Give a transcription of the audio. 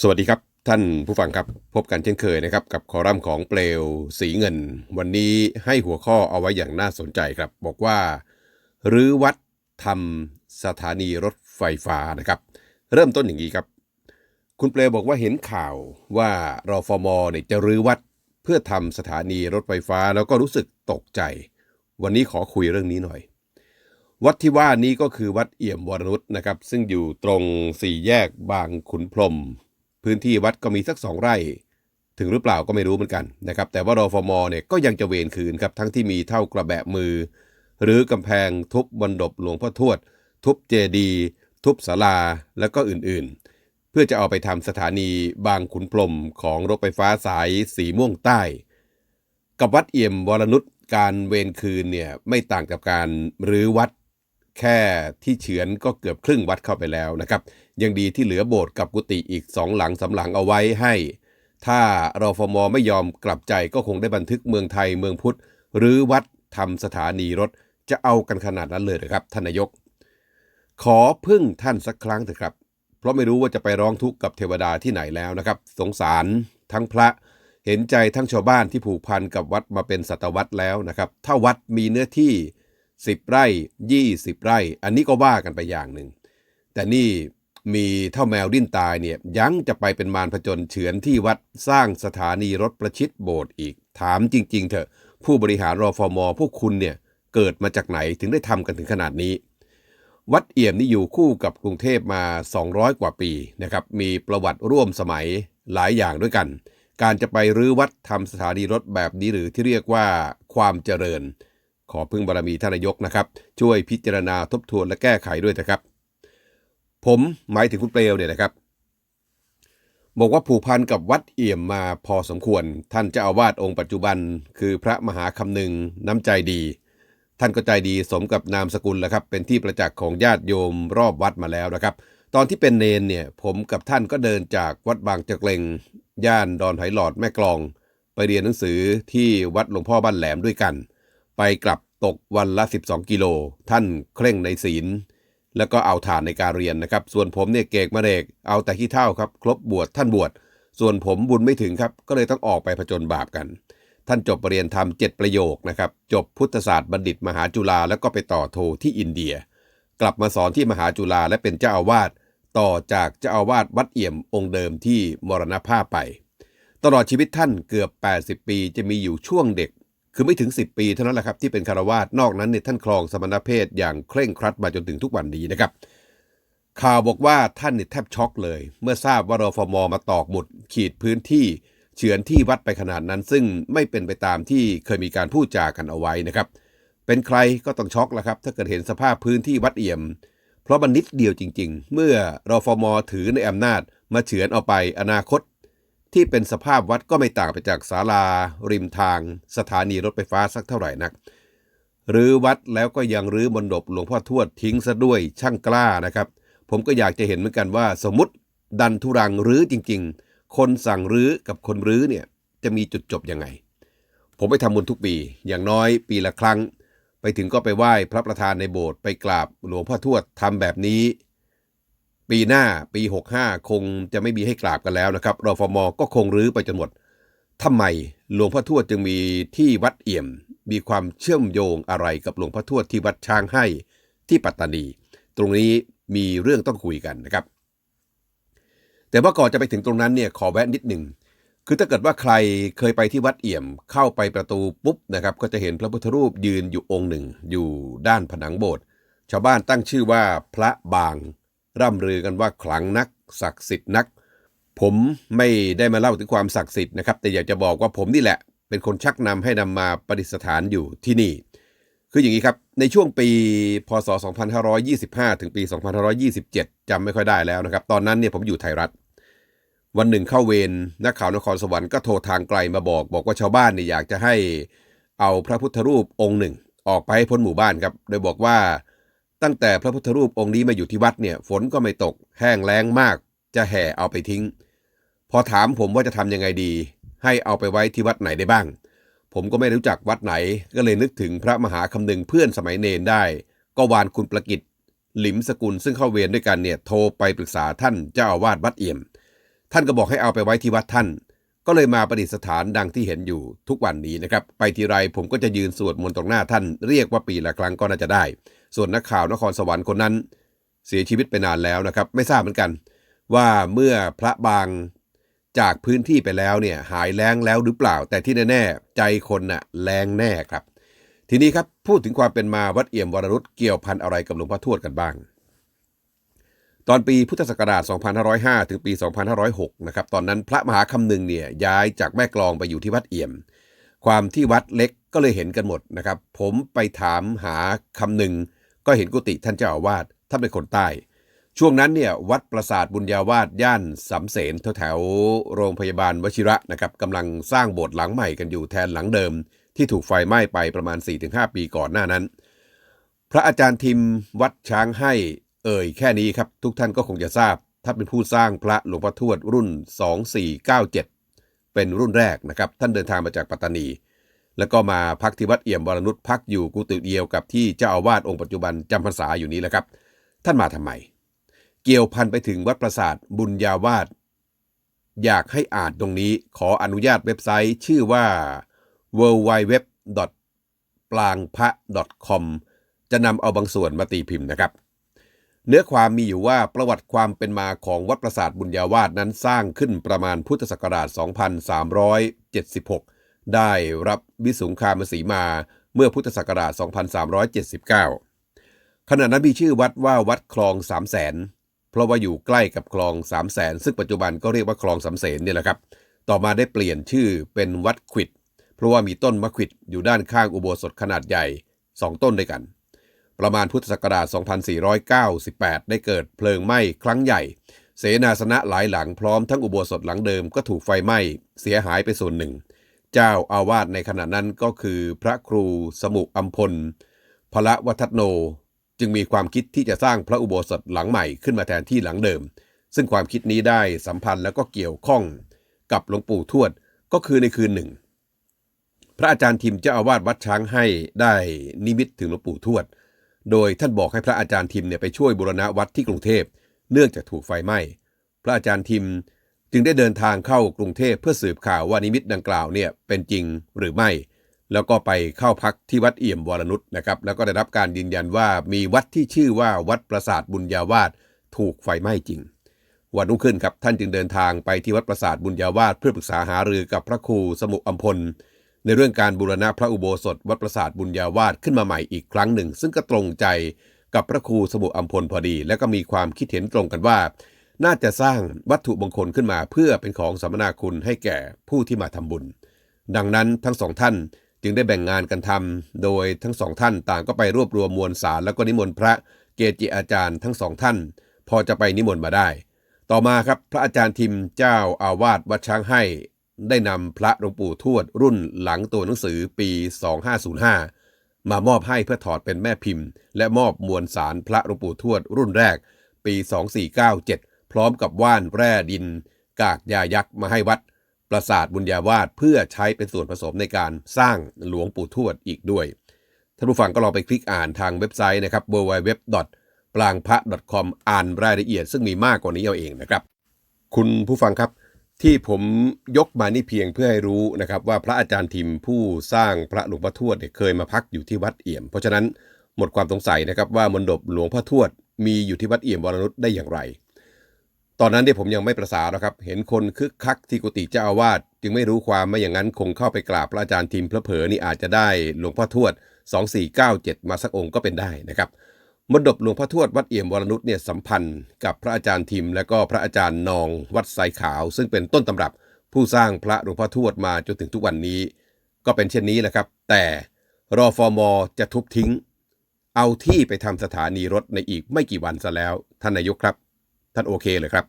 สวัสดีครับท่านผู้ฟังครับพบกันเช่นเคยนะครับกับคอลัมน์ของเปลวสีเงิน วันนี้ให้หัวข้อเอาไว้อย่างน่าสนใจครับ บอกว่ารื้อวัดทำสถานีรถไฟฟ้านะครับ เริ่มต้นอย่างนี้ครับ คุณเปลวบอกว่าเห็นข่าวว่ารอฟมเนี่ยจะรื้อวัดเพื่อทำสถานีรถไฟฟ้าแล้วก็รู้สึกตกใจ วันนี้ขอคุยเรื่องนี้หน่อย วัดที่ว่านี้ก็คือวัดเอี่ยมวรนุชนะครับ ซึ่งอยู่ตรงสี่แยกบางขุนพรม พื้นที่วัดก็มีสักสองไร่ ถึงหรือเปล่าก็ไม่รู้เหมือนกันนะครับ แต่ว่ารอฟมเนี่ยก็ยังจะเวนคืนครับ ทั้งที่มีเท่ากระแบะมือ หรือกำแพงทุบบนดบหลวงพ่อทวด ทุบเจดี ทุบศาลาแล้วก็อื่นๆ เพื่อจะเอาไปทำสถานีบางขุนพรมของรถไฟฟ้าสายสีม่วงใต้ กับวัดเอี่ยมวรนุชการเวรคืนเนี่ยไม่ต่างกับการรื้อวัด แค่ที่เฉือนก็เกือบครึ่งวัดเข้าไปแล้วนะครับ ยังดีที่เหลือโบสถ์กับกุฏิอีกสองหลังสำหลังเอาไว้ให้ ถ้ารอฟมไม่ยอมกลับใจก็คงได้บันทึกเมืองไทยเมืองพุทธ หรือวัดทำสถานีรถจะเอากันขนาดนั้นเลยนะครับท่านนายก ขอพึ่งท่านสักครั้งเถอะครับ เพราะไม่รู้ว่าจะไปร้องทุกข์กับเทวดาที่ไหนแล้วนะครับ สงสารทั้งพระเห็นใจทั้งชาวบ้านที่ผูกพันกับวัดมาเป็นศตวรรษแล้วนะครับ ถ้าวัดมีเนื้อที่ 10 ไร่ 20 ไร่ อันนี้ก็ว่ากันไปอย่างหนึ่ง แต่นี่มีเท่าแมวดิ้นตายเนี่ยยังจะไปเป็นมารผจญเฉือนที่วัดสร้างสถานีรถประชิดโบสถ์อีก ถามจริง ๆ เถอะ ผู้บริหารรอฟมพวกคุณเนี่ยเกิดมาจากไหนถึงได้ทำกันถึงขนาดนี้ วัดเอี่ยมนี่อยู่คู่กับกรุงเทพมา 200 กว่าปีนะครับมีประวัติร่วมสมัยหลายอย่างด้วยกัน การจะไปรื้อวัดทำสถานีรถแบบนี้หรือที่เรียกว่าความเจริญ ขอพึ่งบารมีท่านนายกนะครับ ช่วยพิจารณาทบทวนและแก้ไขด้วยนะครับ ผมหมายถึงคุณเปลวเนี่ยนะครับ บอกว่าผูกพันกับวัดเอี่ยมมาพอสมควร ท่านเจ้าอาวาสองค์ปัจจุบัน คือพระมหาคำนึงน้ำใจดี ท่านก็ใจดีสมกับนามสกุลแหล้วครับ เป็นที่ประจักษ์ของญาติโยมรอบวัดมาแล้วนะครับ ตอนที่เป็นเนนเนี่ยผมกับท่านก็เดินจากวัดบางจักเลงย่านดอนไผ่หลอดแม่กลอง ไปเรียนหนังสือที่วัดหลวงพ่อบ้านแหลมด้วยกัน ไปกลับตกวันละ 12 กิโล ท่านเคร่งในศีล แล้วก็เอาฐานในการเรียนนะครับ ส่วนผมเนี่ยเกกมะเรก เอาแต่ขี้เท่าครับ ครบบวชท่านบวช ส่วนผมบุญไม่ถึงครับ ก็เลยต้องออกไปผจญบาปกัน ท่านจบปรริญญาธรรมเจ็ดประโยคนะครับ จบพุทธศาสตร์บัณฑิตมหาจุฬาแล้วก็ไปต่อโทที่อินเดีย กลับมาสอนที่มหาจุฬาและเป็นเจ้าอาวาส ต่อจากเจ้าอาวาสวัดเอี่ยมองค์เดิมที่มรณภาพไป ตลอดชีวิตท่านเกือบ 80 ปีจะมีอยู่ช่วงเด็ก คือไม่ถึง 10 ปีเท่านั้นแหละครับที่เป็นคารวาสนอกนั้นเนี่ยท่านครองสมณเพศอย่างเคร่งครัดมาจนถึงทุกวันนี้นะครับ ข่าวบอกว่าท่านเนี่ยแทบช็อกเลย เมื่อทราบว่ารฟมมาตอกหมุดขีดพื้นที่เฉือนที่วัดไปขนาดนั้น ซึ่งไม่เป็นไปตามที่เคยมีการพูดจากันเอาไว้นะครับ เป็นใครก็ต้องช็อกแล้วครับ ถ้าเกิดเห็นสภาพพื้นที่วัดเอี่ยม เพราะมันนิดเดียวจริง ๆ เมื่อรฟมถือในอำนาจมาเฉือนเอาไปอนาคต ที่เป็นสภาพวัดก็ไม่ต่างไปจากศาลา ริมทาง สถานีรถไฟฟ้าสักเท่าไหร่นักหรือวัดแล้วก็ยังรื้อมนดบหลวงพ่อทวดทิ้งซะด้วยช่างกล้านะครับ ผมก็อยากจะเห็นเหมือนกันว่า สมมติดันทุรังรื้อจริง ๆ คนสั่งรื้อกับคนรื้อเนี่ยจะมีจุดจบยังไง ผมไปทำบุญทุกปี อย่างน้อยปีละครั้ง ไปถึงก็ไปไหว้พระประธานในโบสถ์ไปกราบหลวงพ่อทวดทำแบบนี้ ปีหน้าปี 65 คงจะไม่มีให้กราบกันแล้วนะครับรฟมก็คงรื้อไปจนหมดทำไมหลวงพ่อทวดจึงมีที่วัดเอี่ยม มีความเชื่อมโยงอะไรกับหลวงพ่อทวดที่วัดช้างให้ที่ปัตตานี ตรงนี้มีเรื่องต้องคุยกันนะครับ แต่ว่าก่อนจะไปถึงตรงนั้นเนี่ยขอแวะนิดหนึ่งคือถ้าเกิดว่าใครเคยไปที่วัดเอี่ยมเข้าไปประตูปุ๊บนะครับก็จะเห็นพระพุทธรูปยืนอยู่องค์หนึ่ง อยู่ด้านผนังโบสถ์ชาวบ้านตั้งชื่อว่าพระบาง ร่ำลือกันว่าขลังนัก ศักดิ์สิทธิ์นัก ผมไม่ได้มาเล่าถึงความศักดิ์สิทธิ์นะครับ แต่อยากจะบอกว่าผมนี่แหละ เป็นคนชักนำให้นำมาประดิษฐานอยู่ที่นี่ คืออย่างนี้ครับ ในช่วงปีพศ 2525 ถึงปี 2527จำไม่ค่อยได้แล้วนะครับ ตอนนั้นเนี่ยผมอยู่ไทยรัฐ วันหนึ่งเข้าเวรนักข่าวนครสวรรค์ก็โทรทางไกลมาบอก บอกว่าชาวบ้านเนี่ยอยากจะให้เอาพระพุทธรูปองค์หนึ่ง ออกไปให้พ้นหมู่บ้านครับ โดยบอกว่า ตั้งแต่พระพุทธรูปองค์นี้มาอยู่ที่วัดเนี่ยฝนก็ไม่ตกแห้งแล้งมาก จะแห่เอาไปทิ้ง พอถามผมว่าจะทำยังไงดี ให้เอาไปไว้ที่วัดไหนได้บ้าง ผมก็ไม่รู้จักวัดไหน ก็เลยนึกถึงพระมหาคำนึงเพื่อนสมัยเนนได้ ก็วานคุณประกิตหลิมสกุลซึ่งเข้าเวรด้วยกันเนี่ยโทรไปปรึกษาท่านเจ้าอาวาสวัดเอี่ยม ท่านก็บอกให้เอาไปไว้ที่วัดท่าน ก็เลยมาประดิษฐานดังที่เห็นอยู่ทุกวันนี้นะครับ ไปทีไรผมก็จะยืนสวดมนต์ตรงหน้าท่าน เรียกว่าปีละครั้งก็น่าจะได้ ส่วนนักข่าวนครสวรรค์คนนั้น เสียชีวิตไปนานแล้วนะครับ ไม่ทราบเหมือนกัน ว่าเมื่อพระบางจากพื้นที่ไปแล้วเนี่ยหายแล้งแล้วหรือเปล่า แต่ที่แน่ๆใจคนน่ะแรงแน่ครับ ทีนี้ครับพูดถึงความเป็นมาวัดเอี่ยมวรนุชเกี่ยวพันอะไรกับหลวงพ่อทวดกันบ้าง ตอนปีพุทธศักราช 2505 ถึงปี 2506 นะครับ ตอนนั้นพระมหาคำนึงเนี่ยย้ายจากแม่กลองไปอยู่ที่วัดเอี่ยม ความที่วัดเล็กก็เลยเห็นกันหมดนะครับ ผมไปถามหาคำนึง ก็เห็นกุฏิท่านเจ้าอาวาส ท่านเป็นคนใต้ ช่วงนั้นเนี่ยวัดปราสาทบุญญาวาสย่านสำเสนแถวโรงพยาบาลวชิระนะครับกำลังสร้างโบสถ์หลังใหม่กันอยู่แทนหลังเดิม ที่ถูกไฟไหม้ไปประมาณ 4-5 ปีก่อนหน้านั้น พระอาจารย์ทิมวัดช้างให้ เอ่ยแค่นี้ครับ ทุกท่านก็คงจะทราบ ถ้าเป็นผู้สร้างพระหลวงพ่อทวดรุ่น 2497 เป็นรุ่นแรกนะครับ ท่านเดินทางมาจากปัตตานี แล้วก็มาพักที่วัดเอี่ยมวรนุชพักอยู่กุฏิเดียวกับที่เจ้าอาวาสองค์ปัจจุบันจำพรรษาอยู่นี้แหละครับ ท่านมาทำไม เกี่ยวพันไปถึงวัดปราสาทบุญญาวาสอยากให้อ่านตรงนี้ขออนุญาตเว็บไซต์ ชื่อว่า w w w ปลางพระ .com จะนำเอาบางส่วนมาตีพิมพ์นะครับ เนื้อความมีอยู่ว่าประวัติความเป็นมาของวัดปราสาทบุญญาวาสนั้นสร้างขึ้นประมาณพุทธศักราช 2376 ได้รับวิสุงคามสีมาเมื่อพุทธศักราช 2379 ขณะนั้นมีชื่อวัดว่าวัดคลองสามแสนเพราะว่าอยู่ใกล้กับคลองสามแสนซึ่งปัจจุบันก็เรียกว่าคลองสามเสนเนี่ยแหละครับ ต่อมาได้เปลี่ยนชื่อเป็นวัดขวิด เพราะว่ามีต้นมะขวิดอยู่ด้านข้างอุโบสถขนาดใหญ่ 2 ต้นด้วยกัน ประมาณพุทธศักราช 2498 ได้เกิดเพลิงไหม้ครั้งใหญ่ เสนาสนะหลายหลังพร้อมทั้งอุโบสถหลังเดิมก็ถูกไฟไหม้เสียหายไปส่วนหนึ่ง เจ้าอาวาสในขณะนั้นก็คือพระครูสมุอัมพลพระวัฒโน จึงมีความคิดที่จะสร้างพระอุโบสถหลังใหม่ขึ้นมาแทนที่หลังเดิม ซึ่งความคิดนี้ได้สัมพันธ์แล้วก็เกี่ยวข้องกับหลวงปู่ทวดก็คือในคืนหนึ่ง พระอาจารย์ทิมเจ้าอาวาสวัดช้างให้ได้นิมิตถึงหลวงปู่ทวด โดยท่านบอกให้พระอาจารย์ทิมเนี่ยไปช่วยบูรณะวัดที่กรุงเทพ เนื่องจากถูกไฟไหม้ พระอาจารย์ทิมจึงได้เดินทางเข้ากรุงเทพเพื่อสืบข่าวว่านิมิตดังกล่าวเนี่ยเป็นจริงหรือไม่ แล้วก็ไปเข้าพักที่วัดเอี่ยมวรนุชนะครับ แล้วก็ได้รับการยืนยันว่ามีวัดที่ชื่อว่าวัดปราสาทบุญญาวาสถูกไฟไหม้จริง วันรุ่งขึ้นครับท่านจึงเดินทางไปที่วัดปราสาทบุญญาวาสเพื่อปรึกษาหารือกับพระครูสมุอัมพล ในเรื่องการบูรณะพระอุโบสถวัดปราสาทบุญญาวาสขึ้นมาใหม่อีกครั้งหนึ่ง ซึ่งก็ตรงใจกับพระครูสมุอัมพลพอดี และก็มีความคิดเห็นตรงกันว่า น่าจะสร้างวัตถุมงคลขึ้นมาเพื่อเป็นของสัมนาคุณให้แก่ผู้ที่มาทำบุญ ดังนั้นทั้งสองท่านจึงได้แบ่งงานกันทำโดยทั้งสองท่านต่างก็ไปรวบรวมมวลสารแล้วก็นิมนต์พระเกจิอาจารย์ทั้งสองท่าน พอจะไปนิมนต์มาได้ ต่อมาครับพระอาจารย์ทิมเจ้าอาวาสวัดช้างให้ ได้นำพระหลวงปู่ทวดรุ่นหลังตัวหนังสือปี 2505 มามอบให้เพื่อถอดเป็นแม่พิมพ์ และมอบมวลสารพระหลวงปู่ทวดรุ่นแรก ปี 2497 พร้อมกับว่านแร่ดิน กากยายักษ์มาให้วัด ปราสาทบุญญาวาสเพื่อใช้เป็นส่วนผสมในการสร้างหลวงปู่ทวดอีกด้วยท่านผู้ฟังก็ลองไปคลิกอ่านทางเว็บไซต์นะครับ www. ปลางพระ .com อ่านรายละเอียดซึ่งมีมากกว่านี้เอาเองนะครับ คุณผู้ฟังครับ ที่ผมยกมานี่เพียงเพื่อให้รู้นะครับว่าพระอาจารย์ทิมผู้สร้างพระหลวงพ่อทวดเนี่ยเคยมาพักอยู่ที่วัดเอี่ยม เพราะฉะนั้นหมดความสงสัยนะครับว่ามณฑปหลวงพ่อทวดมีอยู่ที่วัดเอี่ยมวรนุชได้อย่างไร ตอนนั้นเนี่ยผมยังไม่ประสาหรอกครับ เห็นคนคึกคักที่กุฏิเจ้าอาวาสจึงไม่รู้ความไม่อย่างนั้นคงเข้าไปกราบพระอาจารย์ทิมเพลเผลอนี่อาจจะได้หลวงพ่อทวด 2497 มาสักองค์ก็เป็นได้นะครับ มดบหลวงพ่อทวดวัดเอี่ยมวรนุชเนี่ยสัมพันธ์กับพระอาจารย์ทิม และก็พระอาจารย์นองวัดไซขาว ซึ่งเป็นต้นตำรับผู้สร้างพระหลวงพ่อทวดมาจนถึงทุกวันนี้ ก็เป็นเช่นนี้แหละครับ แต่รอฟอมอจะทุบทิ้ง เอาที่ไปทำสถานีรถในอีกไม่กี่วันซะแล้ว ท่านนายกครับ ท่านโอเคเลยครับ